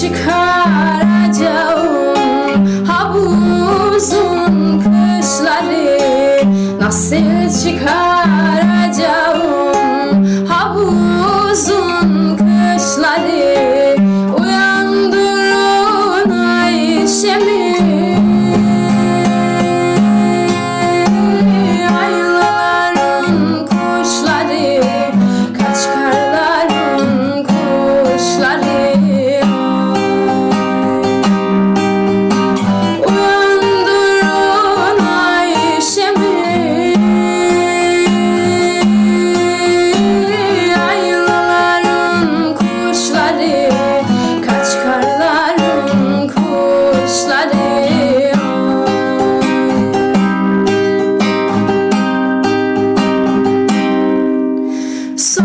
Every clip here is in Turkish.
çıkaracağım. Havuzun kışları nasıl çıkar?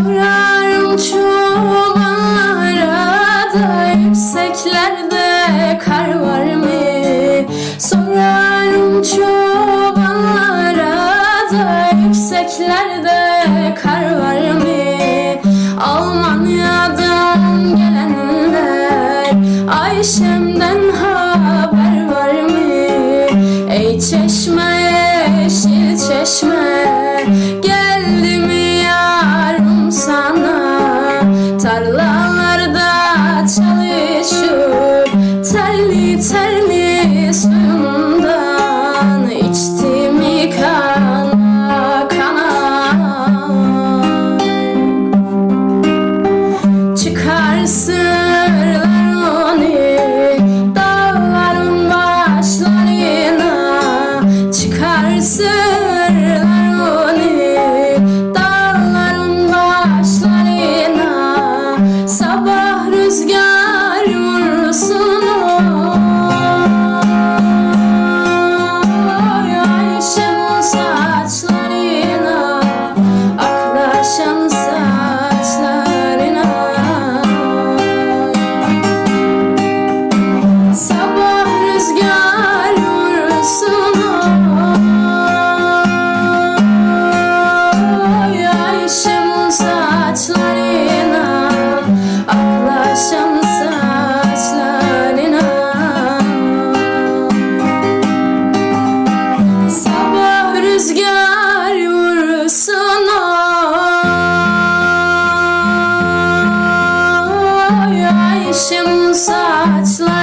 Kıvrar uçulanlara da yükseklerde kar var mı? Sorar uçulanlara da yükseklerde kar var mı? Almanya'dan gelenler Ayşem'den haber var mı? Ey çeşme, yeşil çeşme mercy. yaşım saçlar